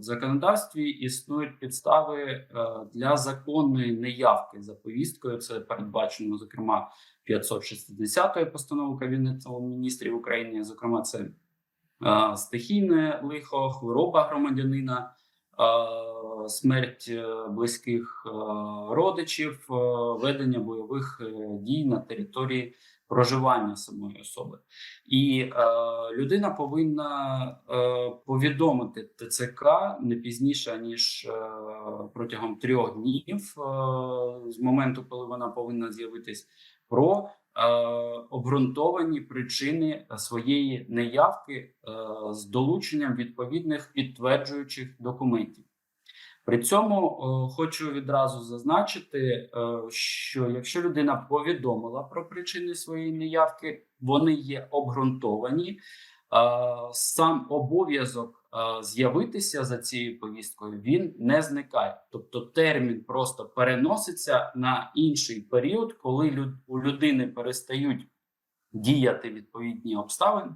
в законодавстві існують підстави е, для законної неявки за повісткою. Це передбачено, зокрема, 560 постанови Кабінету міністрів України. Зокрема, це е, стихійне лихо, хвороба громадянина, е, смерть близьких родичів, ведення бойових дій на території проживання самої особи. І е, людина повинна е, повідомити ТЦК не пізніше ніж е, протягом трьох днів е, з моменту, коли вона повинна з'явитись, про е, обґрунтовані причини своєї неявки е, з долученням відповідних підтверджуючих документів. При цьому е, хочу відразу зазначити, е, що якщо людина повідомила про причини своєї неявки, вони є обґрунтовані. Е, сам обов'язок з'явитися за цією повісткою він не зникає. Тобто термін просто переноситься на інший період, коли у людини перестають діяти відповідні обставини,